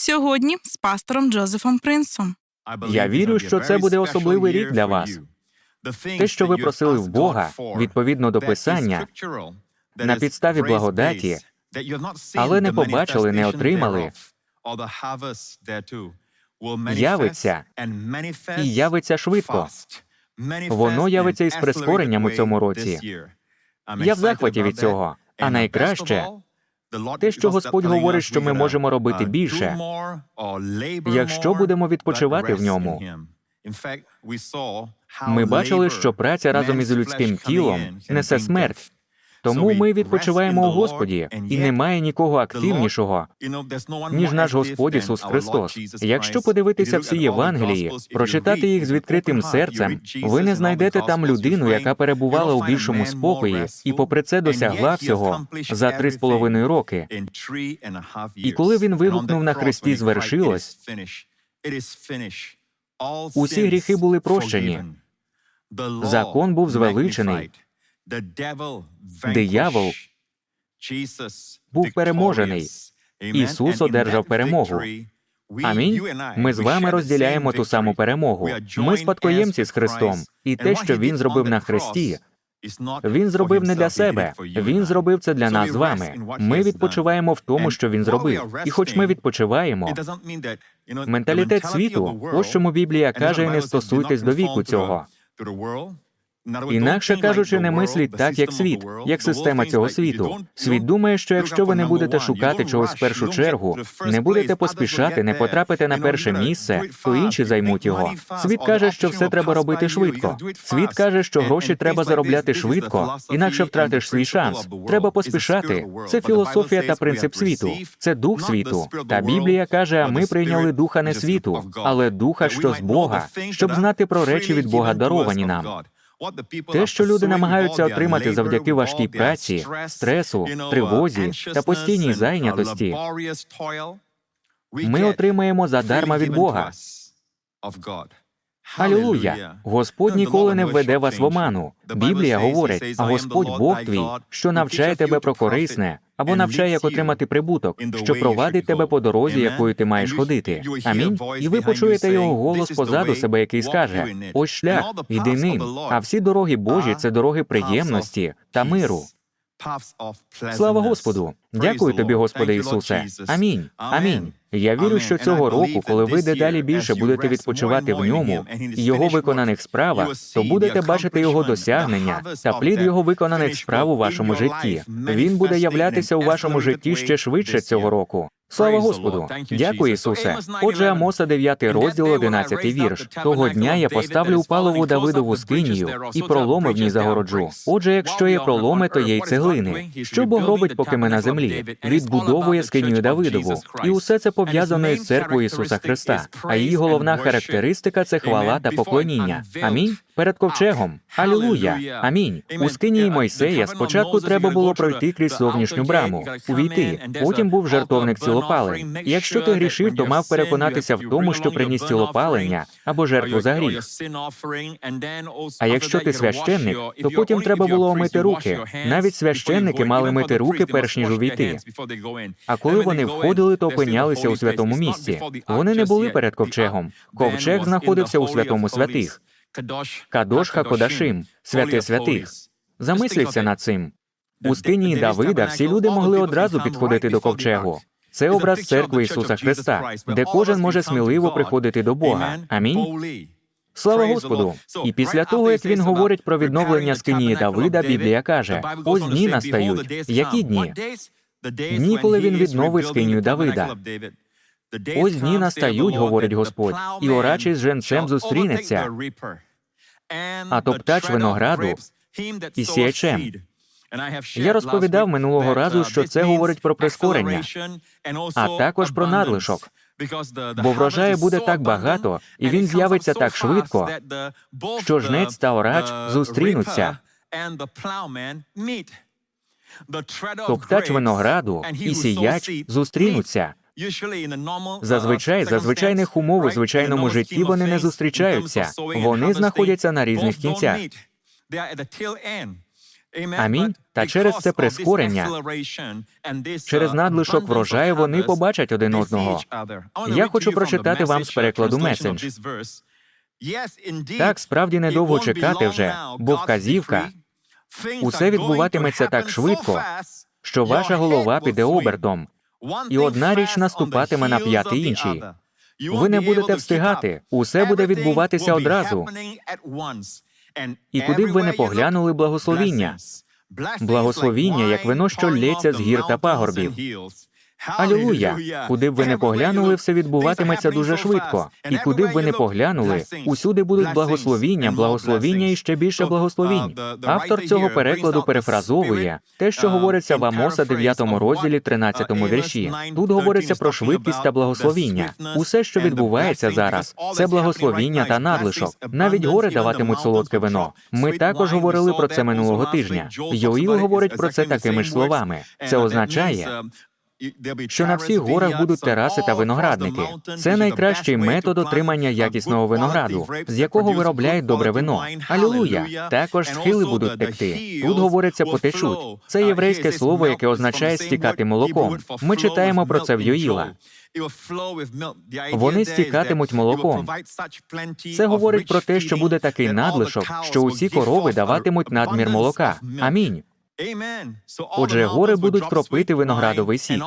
Сьогодні з пастором Джозефом Принсом. Я вірю, що це буде особливий рік для вас. Те, що ви просили в Бога, відповідно до Писання, на підставі благодаті, але не побачили, не отримали, явиться і явиться швидко. Воно явиться із прискоренням у цьому році. Я в захваті від цього. А найкраще те, що Господь говорить, що ми можемо робити більше, якщо будемо відпочивати в ньому. Ми бачили, що праця разом із людським тілом несе смерть. Тому ми відпочиваємо у Господі, і немає нікого активнішого, ніж наш Господь Ісус Христос. Якщо подивитися всі Євангелії, прочитати їх з відкритим серцем, ви не знайдете там людину, яка перебувала у більшому спокої, і попри це досягла всього за три з половиною роки. І коли він вигукнув на Христі «Звершилось», Усі гріхи були прощені. Закон був звеличений. Диявол був переможений. Ісус одержав перемогу. Амінь. Ми з вами розділяємо ту саму перемогу. Ми спадкоємці з Христом, і те, що Він зробив на Христі, Він зробив не для себе. Він зробив це для нас з вами. Ми відпочиваємо в тому, що він зробив. І хоч ми відпочиваємо, менталітет світу, ось чому Біблія каже, не стосуйтесь до віку цього. Інакше кажучи, не мисліть так, як світ, як система цього світу. Світ думає, що якщо ви не будете шукати чогось в першу чергу, не будете поспішати, не потрапите на перше місце, то інші займуть його. Світ каже, що все треба робити швидко. Світ каже, що гроші треба заробляти швидко, інакше втратиш свій шанс. Треба поспішати. Це філософія та принцип світу. Це дух світу. Та Біблія каже, а ми прийняли духа не світу, але духа, що з Бога, щоб знати про речі від Бога даровані нам. Те, що люди намагаються отримати завдяки важкій праці, стресу, тривозі та постійній зайнятості, ми отримаємо задарма від Бога. Алілуя! Господь ніколи не введе вас в оману. Біблія говорить, а Господь Бог твій, що навчає тебе про корисне, або навчає, як отримати прибуток, що провадить тебе по дорозі, якою ти маєш ходити. Амінь. І ви почуєте його голос позаду себе, який скаже: ось шлях, іди ним. А всі дороги Божі це дороги приємності та миру. Слава Господу! Дякую тобі, Господи Ісусе. Амінь. Амінь. Я вірю, що цього року, коли ви дедалі більше будете відпочивати в ньому і його виконаних справах, то будете бачити його досягнення та плід його виконаних справ у вашому житті. Він буде являтися у вашому житті ще швидше цього року. Слава Господу! Дякую, Ісусе. Отже, Амоса 9 розділ 11 вірш. Того дня я поставлю упалову Давидову скинію і проломи в ній загороджу. Отже, якщо є проломи, то є й цеглини. Що Бог робить, поки ми на землі? Відбудовує скинію Давидову. І усе це пов'язано з церквою Ісуса Христа. А її головна характеристика це хвала та поклоніння. Амінь. Перед ковчегом. Алілуя. Амінь. У скинії Мойсея спочатку треба було пройти крізь зовнішню браму, увійти. Потім був жертовник цілопалень. І Якщо ти грішив, то мав переконатися в тому, що приніс цілопалення або жертву за гріх. А якщо ти священник, то потім треба було омити руки. Навіть священники мали мити руки, перш ніж увійти. А коли вони входили, то опинялися у святому місці. Вони не були перед ковчегом. Ковчег знаходився у святому святих. Кадош Хакодашим, святе святих. Замисліться над цим. У скинії Давида всі люди могли одразу підходити до ковчегу. Це образ церкви Ісуса Христа, де кожен може сміливо приходити до Бога. Амінь. Слава Господу! І після того, як він говорить про відновлення скинії Давида, Біблія каже: ось дні настають. Які дні? Дні, коли він відновить скинію Давида. Ось дні настають, говорить Господь, і орачий з женцем зустрінеться, а топтач винограду і сіячем. Я розповідав минулого разу, що це говорить про прискорення, а також про надлишок. Бо врожаю буде так багато, і він з'явиться так швидко, що жнець та орач зустрінуться. Топтач винограду і сіяч зустрінуться. Зазвичай, за звичайних умов у звичайному житті вони не зустрічаються. Вони знаходяться на різних кінцях. Амінь. Та через це прискорення, через надлишок врожаю вони побачать один одного. Я хочу прочитати вам з перекладу месендж. Так, справді недовго чекати вже, бо вказівка. усе відбуватиметься так швидко, що ваша голова піде обертом, і одна річ наступатиме на п'яти іншій. Ви не будете встигати, усе буде відбуватися одразу. І куди б ви не поглянули благословіння, благословіння, як вино, що лється з гір та пагорбів. Алілуя! Куди б ви не поглянули, все відбуватиметься дуже швидко. І куди б ви не поглянули, усюди будуть благословіння, благословіння і ще більше благословінь. Автор цього перекладу перефразовує те, що говориться в Амоса 9 розділі, 13 вірші. Тут говориться про швидкість та благословіння. Усе, що відбувається зараз, це благословіння та надлишок. Навіть гори даватимуть солодке вино. Ми також говорили про це минулого тижня. Йоїл говорить про це такими ж словами. Це означає, що на всіх горах будуть тераси та виноградники. Це найкращий метод отримання якісного винограду, з якого виробляють добре вино. Алілуя! Також схили будуть текти. Тут говориться потечуть. Це єврейське слово, яке означає стікати молоком. Ми читаємо про це в Йоїла. Вони стікатимуть молоком. Це говорить про те, що буде такий надлишок, що усі корови даватимуть надмір молока. Амінь. Отже, гори будуть кропити виноградовий сік,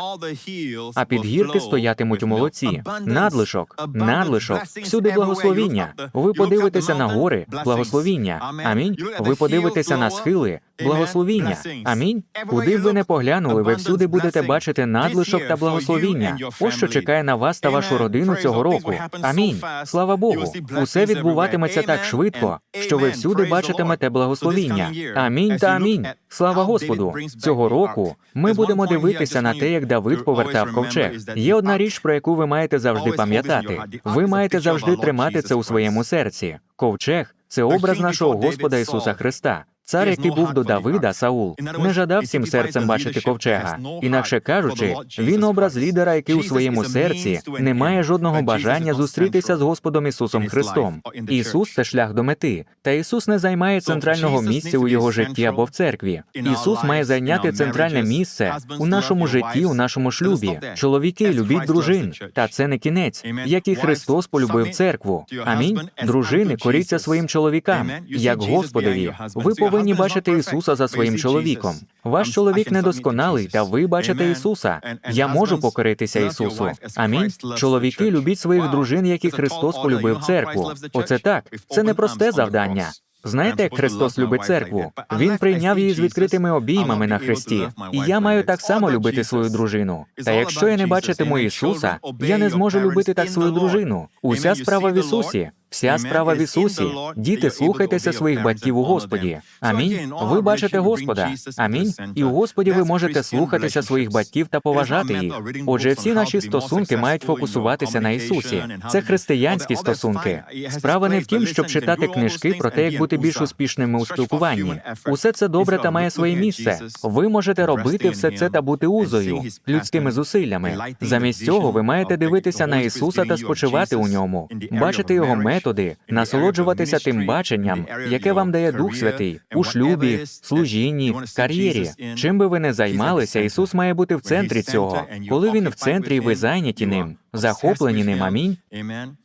А підгірки стоятимуть у молоці. Надлишок, надлишок, всюди благословіння. Ви подивитеся на гори, благословіння. Амінь. Ви подивитеся на схили, благословіння. Амінь. Куди б ви не поглянули, ви всюди будете бачити надлишок та благословіння. Ось що чекає на вас та вашу родину цього року. Амінь. Слава Богу. Усе відбуватиметься так швидко, що ви всюди бачитимете благословіння. Амінь та амінь. Слава Господу. Цього року ми будемо дивитися на те, як Давид повертав ковчег. Є одна річ, про яку ви маєте завжди пам'ятати. Ви маєте завжди тримати це у своєму серці. Ковчег це образ нашого Господа Ісуса Христа. Цар, який був до Давида, Саул, не жадав всім серцем бачити ковчега. Інакше кажучи, він образ лідера, який у своєму серці не має жодного бажання зустрітися з Господом Ісусом Христом. Ісус це шлях до мети, та Ісус не займає центрального місця у його житті або в церкві. Ісус має зайняти центральне місце у нашому житті, у нашому шлюбі. Чоловіки, любіть дружин, та це не кінець, як і Христос полюбив церкву. Амінь. Дружини, коріться своїм чоловікам, як Господові. Ви повинні бачити Ісуса за своїм чоловіком. Ваш чоловік недосконалий, та ви бачите Ісуса. Я можу покоритися Ісусу. Амінь. Чоловіки, любіть своїх дружин, як і Христос полюбив церкву. Оце так. Це не просте завдання. Знаєте, як Христос любить церкву? Він прийняв її з відкритими обіймами на хресті. І я маю так само любити свою дружину. Та якщо я не бачитиму Ісуса, я не зможу любити так свою дружину. Уся справа в Ісусі. Вся справа в Ісусі. Діти, слухайтеся своїх батьків у Господі. Амінь. Ви бачите Господа. Амінь. І у Господі ви можете слухатися своїх батьків та поважати їх. Отже, всі наші стосунки мають фокусуватися на Ісусі. Це християнські стосунки. Справа не в тім, щоб читати книжки про те, як бути більш успішними у спілкуванні. Усе це добре та має своє місце. Ви можете робити все це та бути узою, людськими зусиллями. Замість цього ви маєте дивитися на Ісуса та спочивати у ньому, бачити його методи, насолоджуватися тим баченням, яке вам дає Дух Святий у шлюбі, служінні, кар'єрі. Чим би ви не займалися, Ісус має бути в центрі цього. Коли він в центрі, ви зайняті ним, захоплені ним. Амінь.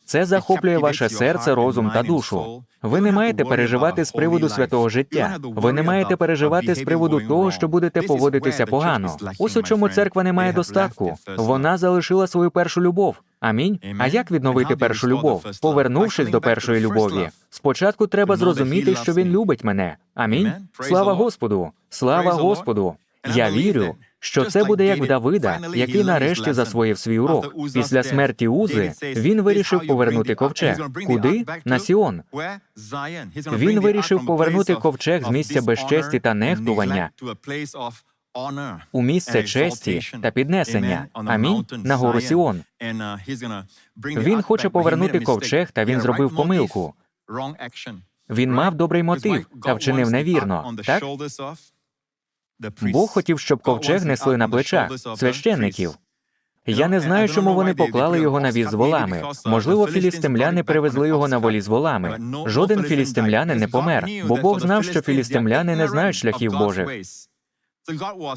Це захоплює ваше серце, розум та душу. Ви не маєте переживати з приводу святого життя. Ви не маєте переживати з приводу того, що будете поводитися погано. Ось у чому церква не має достатку. Вона залишила свою першу любов. Амінь. А як відновити першу любов? Повернувшись до першої любові. Спочатку треба зрозуміти, що він любить мене. Амінь. Слава Господу! Слава Господу! Я вірю, що це буде як в Давида, який нарешті засвоїв свій урок. Після смерті Узи він вирішив повернути ковчег. Куди? На Сіон. Він вирішив повернути ковчег з місця безчесті та нехтування у місце честі та піднесення. Амінь. На гору Сіон. Він хоче повернути ковчег, та він зробив помилку. Він мав добрий мотив та вчинив невірно. Так? Бог хотів, щоб ковчег несли на плечах священників. Я не знаю, чому вони поклали його на віз з волами. Можливо, філістимляни привезли його на волі з волами. Жоден філістимлянин не помер, бо Бог знав, що філістимляни не знають шляхів Божих.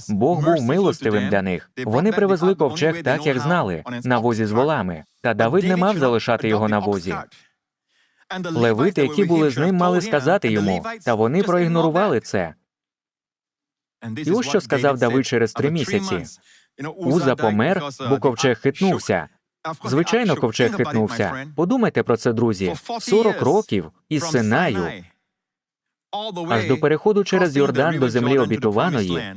Бог був милостивим для них. Вони привезли ковчег так, як знали, на возі з волами. Та Давид не мав залишати його на возі. Левити, які були з ним, мали сказати йому, та вони проігнорували це. І ось що сказав Давид через три місяці. Уза помер, бо ковчег хитнувся. Звичайно, ковчег хитнувся. Подумайте про це, друзі. 40 років із Синаю аж до переходу через Йордан до землі обітованої,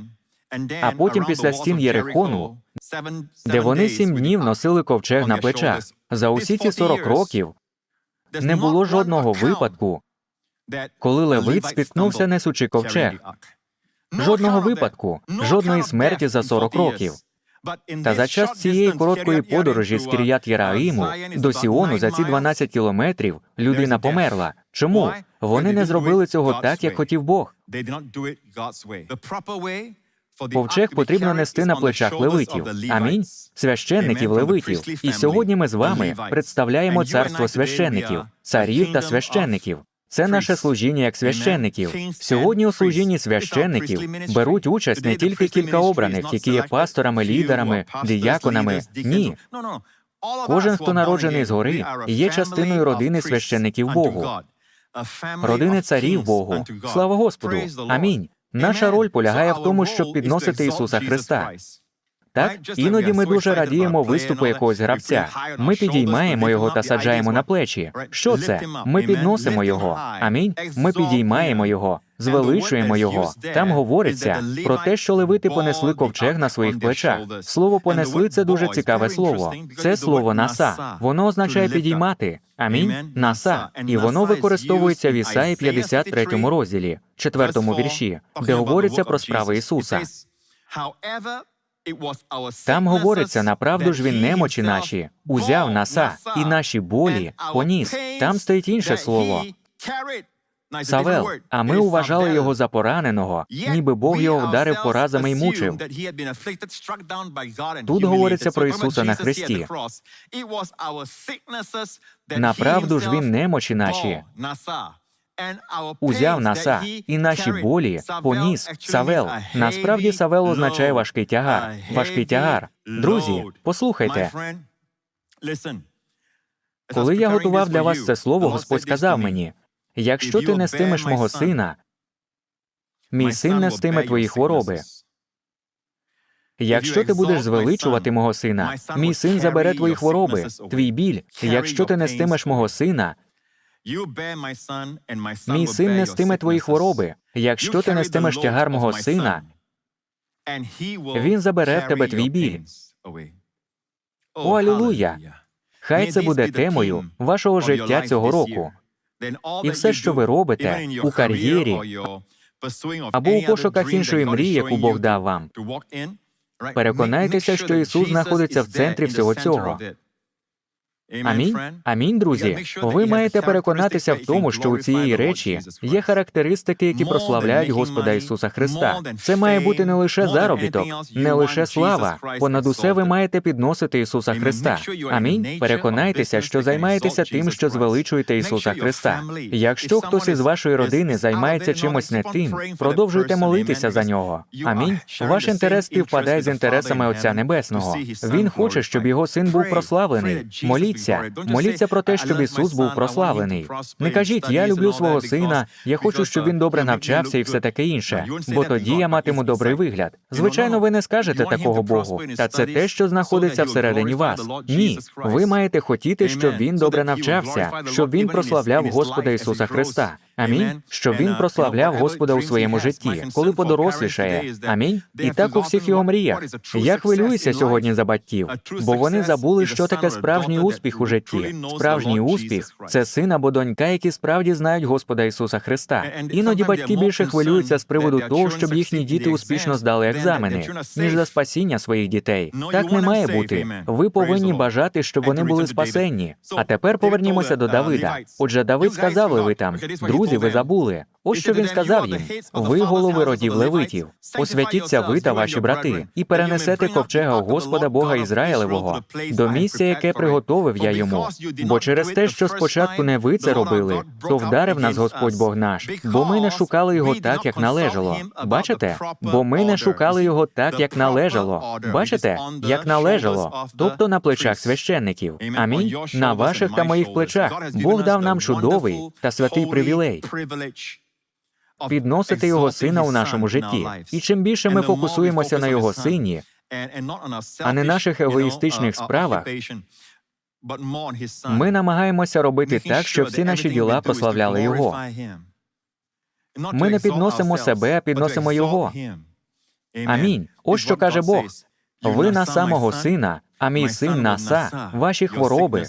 а потім після стін Єрихону, де вони сім днів носили ковчег на плечах. За усі ці 40 років не було жодного випадку, коли левит спіткнувся, несучи ковчег. Жодного випадку, жодної смерті за 40 років. Та за час цієї короткої подорожі з Кір'ят Єраїму до Сіону за ці 12 кілометрів людина померла. Чому? Вони не зробили цього так, як хотів Бог. Ковчег потрібно нести на плечах левитів. Амінь. Священників левитів. І сьогодні ми з вами представляємо царство священників, царів та священників. Це наше служіння як священників. Сьогодні у служінні священників беруть участь не тільки кілька обраних, які є пасторами, лідерами, діяконами. Ні. Кожен, хто народжений згори, є частиною родини священників Богу, родини царів Богу. Слава Господу! Амінь. Наша роль полягає в тому, щоб підносити Ісуса Христа. Так, іноді ми дуже радіємо виступу якогось гравця. Ми підіймаємо його та саджаємо на плечі. Що це? Ми підносимо його. Амінь. Ми підіймаємо його, звеличуємо його. Там говориться про те, що левити понесли ковчег на своїх плечах. Слово понесли це дуже цікаве слово. Це слово наса. Воно означає підіймати. Амінь. Наса. І воно використовується в Ісаї 53 розділі, 4 вірші, де говориться про справи Ісуса. Там говориться, направду ж він немочі наші, узяв наса і наші болі поніс. Там стоїть інше слово. Савел, а ми вважали його за пораненого, ніби Бог його вдарив поразами й мучив. Тут говориться про Ісуса на Христі. Направду ж він немочі наші, узяв наса і наші болі поніс Савел. Насправді Савел означає важкий тягар. Важкий тягар. Друзі, послухайте. Коли я готував для вас це слово, Господь сказав мені: якщо ти нестимеш мого сина, мій син нестиме твої хвороби. Якщо ти будеш звеличувати мого сина, мій син забере твої хвороби, твій біль. Якщо ти нестимеш мого сина, мій син нестиме твої хвороби. Якщо ти нестимеш тягар мого сина, він забере в тебе твій біль. О, алілуя! Хай це буде темою вашого життя цього року. І все, що ви робите у кар'єрі або у пошуках іншої мрії, яку Бог дав вам. Переконайтеся, що Ісус знаходиться в центрі всього цього. Амінь. Амінь, друзі. Ви маєте переконатися в тому, що у цієї речі є характеристики, які прославляють Господа Ісуса Христа. Це має бути не лише заробіток, не лише слава. Понад усе ви маєте підносити Ісуса Христа. Амінь. Переконайтеся, що займаєтеся тим, що звеличуєте Ісуса Христа. Якщо хтось із вашої родини займається чимось не тим, продовжуйте молитися за нього. Амінь. Ваш інтерес співпадає з інтересами Отця Небесного. Він хоче, щоб його син був прославлений. Моліться. Моліться про те, щоб Ісус був прославлений. Не кажіть, я люблю свого сина, я хочу, щоб він добре навчався і все таке інше, бо тоді я матиму добрий вигляд. Звичайно, ви не скажете такого Богу, та це те, що знаходиться всередині вас. Ні, ви маєте хотіти, щоб він добре навчався, щоб він прославляв Господа Ісуса Христа. Амінь. Щоб він прославляв Господа у своєму житті, коли подорослішає. Амінь. І так у всіх його мріях. Я хвилююся сьогодні за батьків, бо вони забули, що таке справжній успіх. Успіх у житті. Справжній успіх це син або донька, які справді знають Господа Ісуса Христа. Іноді батьки більше хвилюються з приводу того, щоб їхні діти успішно здали екзамени, ніж за спасіння своїх дітей. Так не має бути. Ви повинні бажати, щоб вони були спасенні. А тепер повернімося до Давида. Отже, Давид сказав левитам: друзі, ви забули. Ось що він сказав їм: ви голови родів левитів, освятіться ви та ваші брати, і перенесете ковчега Господа Бога Ізраїлевого до місця, яке приготовив я йому. Бо через те, що спочатку не ви це робили, то вдарив нас Господь Бог наш, бо ми не шукали його так, як належало. Бачите? Бо ми не шукали його так, як належало. Бачите, як належало, тобто на плечах священників. Амінь. На ваших та моїх плечах Бог дав нам чудовий та святий привілей підносити його сина у нашому житті. І чим більше ми фокусуємося на його сині, а не наших егоїстичних справах, ми намагаємося робити так, щоб всі наші діла прославляли його. Ми не підносимо себе, а підносимо його. Амінь. Ось що каже Бог. Ви на самого сина, а мій син наса, ваші хвороби,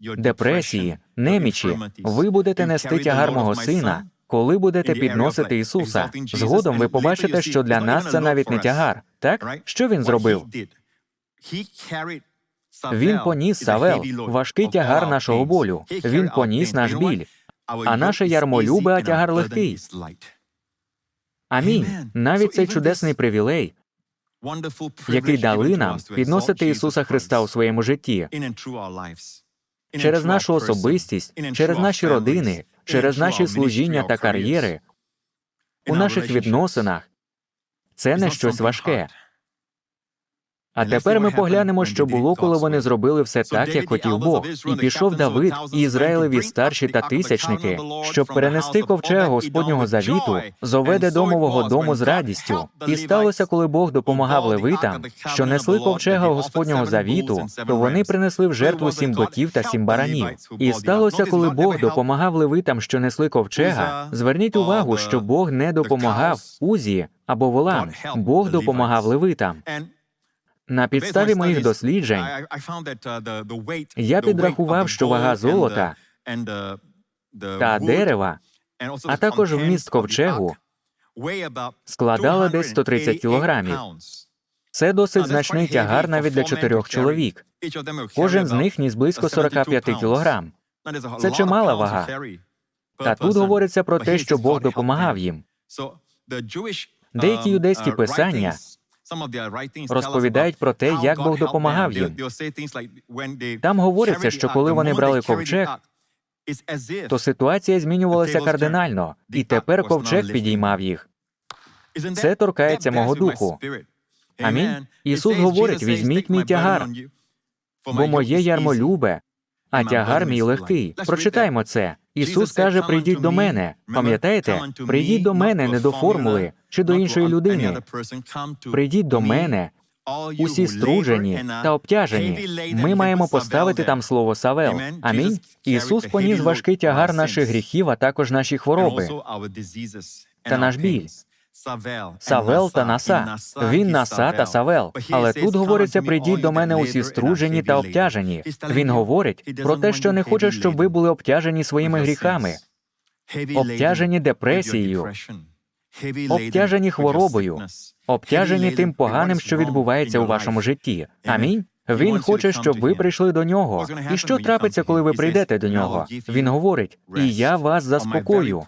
депресії, немічі. Ви будете нести тягар мого сина, коли будете підносити Ісуса. Згодом ви побачите, що для нас це навіть не тягар. Так? Що він зробив? Він поніс Савел, важкий тягар нашого болю. Він поніс наш біль. а наше ярмо любе, а тягар легкий. Амінь. Навіть цей чудесний привілей, який дали нам підносити Ісуса Христа у своєму житті через нашу особистість, через наші родини, через наші служіння та кар'єри, у наших відносинах. Це не щось важке. А тепер ми поглянемо, що було, коли вони зробили все так, як хотів Бог. І пішов Давид і Ізраїлеві старші та тисячники, щоб перенести ковчег Господнього завіту з оведе домового дому з радістю. І сталося, коли Бог допомагав левитам, що несли ковчега Господнього завіту, то вони принесли в жертву сім ботів та сім баранів. І сталося, коли Бог допомагав левитам, що несли ковчега. Зверніть увагу, що Бог не допомагав Узі або волам. Бог допомагав левитам. На підставі моїх досліджень я підрахував, що вага золота та дерева, а також вміст ковчегу складала десь 130 кілограмів. Це досить значний тягар навіть для чотирьох чоловік. Кожен з них ніс близько 45 кілограм. Це чимала вага. Та тут говориться про те, що Бог допомагав їм. Деякі юдейські писання розповідають про те, як Бог допомагав їм. Там говориться, що коли вони брали ковчег, то ситуація змінювалася кардинально, і тепер ковчег підіймав їх. Це торкається мого духу. Амінь. Ісус говорить: візьміть мій тягар, бо моє ярмо любе, а тягар мій легкий. Прочитаймо це. Ісус каже: прийдіть до мене. Пам'ятаєте? Прийдіть до мене не до формули чи до іншої людини. Прийдіть до мене, усі струджені та обтяжені. Ми маємо поставити там слово Савел. Амінь. Ісус поніс важкий тягар наших гріхів, а також наші хвороби та наш біль. Савел та Наса. Він Наса та Савел. Але тут говориться: прийдіть до мене усі струджені та обтяжені. Він говорить про те, що не хоче, щоб ви були обтяжені своїми гріхами, обтяжені депресією, обтяжені хворобою, обтяжені тим поганим, що відбувається у вашому житті. Амінь. Він хоче, щоб ви прийшли до нього. І що трапиться, коли ви прийдете до нього? Він говорить: і я вас заспокою.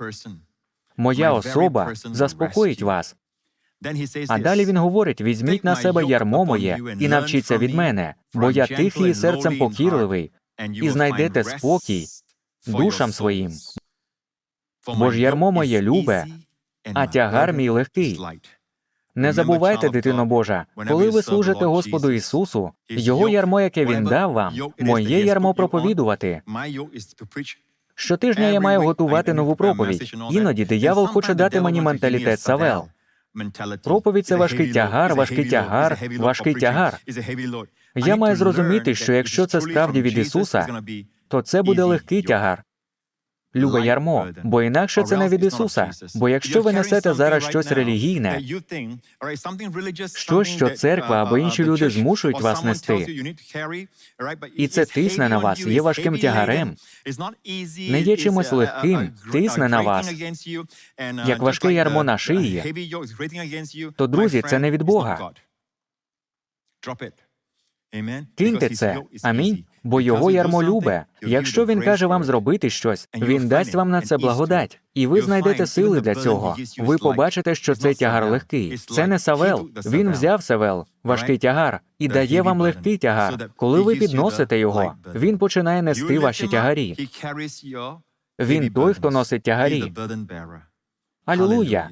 Моя особа заспокоїть вас. А далі він говорить: візьміть на себе ярмо моє і навчіться від мене, бо я тихий і серцем покірливий, і знайдете спокій душам своїм. Бо ж ярмо моє любе, а тягар мій легкий. Не забувайте, дитино Божа, коли ви служите Господу Ісусу, Його ярмо, яке Він дав вам, моє ярмо проповідувати. Щотижня я маю готувати нову проповідь. Іноді диявол хоче дати мені менталітет Савел. Проповідь це важкий тягар, важкий тягар, важкий тягар. Я маю зрозуміти, що якщо це справді від Ісуса, то це буде легкий тягар. Любе ярмо, бо інакше це не від Ісуса. Бо якщо ви несете зараз щось релігійне, щось, що церква або інші люди змушують вас нести, і це тисне на вас, є важким тягарем, не є чимось легким, тисне на вас, як важке ярмо на шиї, то, друзі, це не від Бога. Киньте це. Амінь. Бо його ярмо любе. Якщо він каже вам зробити щось, він дасть вам на це благодать, і ви знайдете сили для цього. Ви побачите, що цей тягар легкий. Це не Савел. Він взяв Савел, важкий тягар, і дає вам легкий тягар. Коли ви підносите його, він починає нести ваші тягарі. Він той, хто носить тягарі. Алілуя!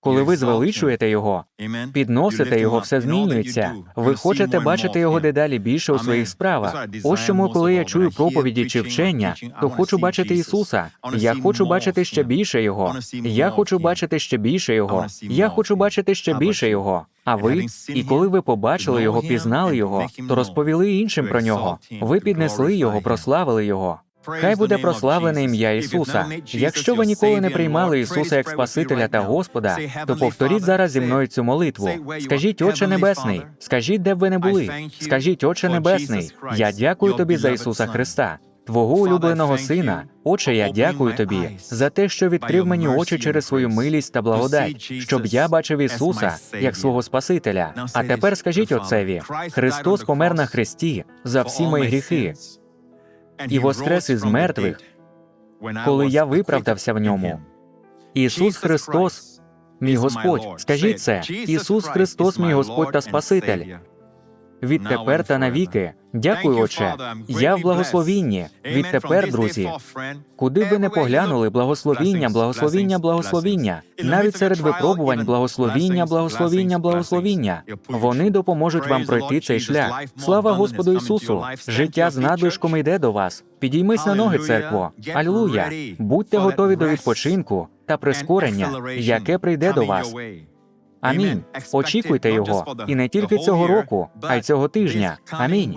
Коли ви звеличуєте його, підносите його, все змінюється. Ви хочете бачити його дедалі більше у своїх справах. Ось чому, коли я чую проповіді чи вчення, то хочу бачити Ісуса. Я хочу бачити ще більше Його. Я хочу бачити ще більше Його. Я хочу бачити ще більше Його. А ви, і коли ви побачили його, пізнали його, то розповіли іншим про нього. Ви піднесли його, прославили його. Хай буде прославлене ім'я Ісуса. Якщо ви ніколи не приймали Ісуса як Спасителя та Господа, то повторіть зараз зі мною цю молитву. Скажіть, Отче Небесний, скажіть, де б ви не були. Скажіть, Отче Небесний, я дякую тобі за Ісуса Христа. Твого улюбленого сина, Отче, я дякую тобі за те, що відкрив мені очі через свою милість та благодать, щоб я бачив Ісуса як свого Спасителя. А тепер скажіть Отцеві, Христос помер на хресті за всі мої гріхи і воскрес із мертвих, коли я виправдався в ньому. Ісус Христос, мій Господь, скажіть це, Ісус Христос, мій Господь та Спаситель. Відтепер та навіки. Дякую, Отче. Я в благословінні. Відтепер, друзі, куди б ви не поглянули, благословіння, благословіння, благословіння. Навіть серед випробувань благословіння, благословіння, благословіння. Вони допоможуть вам пройти цей шлях. Слава Господу Ісусу! Життя з надлишком йде до вас. Підіймись на ноги, церкво. Алілуя! Будьте готові до відпочинку та прискорення, яке прийде до вас. Амінь. Очікуйте його. І не тільки цього року, а й цього тижня. Амінь.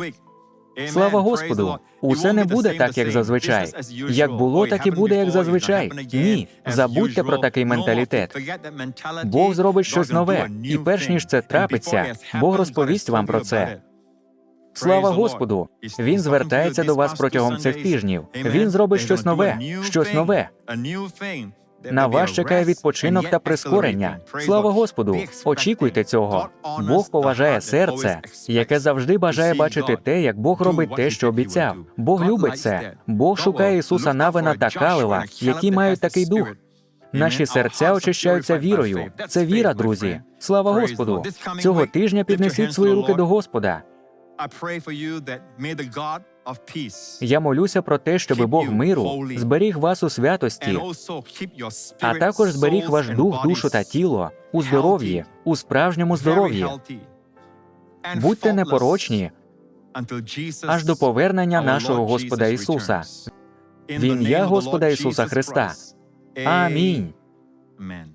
Слава Господу! Усе не буде так, як зазвичай. Як було, так і буде, як зазвичай. Ні, забудьте про такий менталітет. Бог зробить щось нове, і перш ніж це трапиться, Бог розповість вам про це. Слава Господу! Він звертається до вас протягом цих тижнів. Він зробить щось нове, щось нове. На вас чекає відпочинок та прискорення. Слава Господу! Очікуйте цього. Бог поважає серце, яке завжди бажає бачити те, як Бог робить те, що обіцяв. Бог любить це. Бог шукає Ісуса Навина та Калива, які мають такий дух. Наші серця очищаються вірою. Це віра, друзі. Слава Господу! Цього тижня піднесіть свої руки до Господа. Я молюся про те, щоб Бог миру зберіг вас у святості, а також зберіг ваш дух, душу та тіло у здоров'ї, у справжньому здоров'ї. Будьте непорочні аж до повернення нашого Господа Ісуса. В ім'я Господа Ісуса Христа. Амінь. Амінь.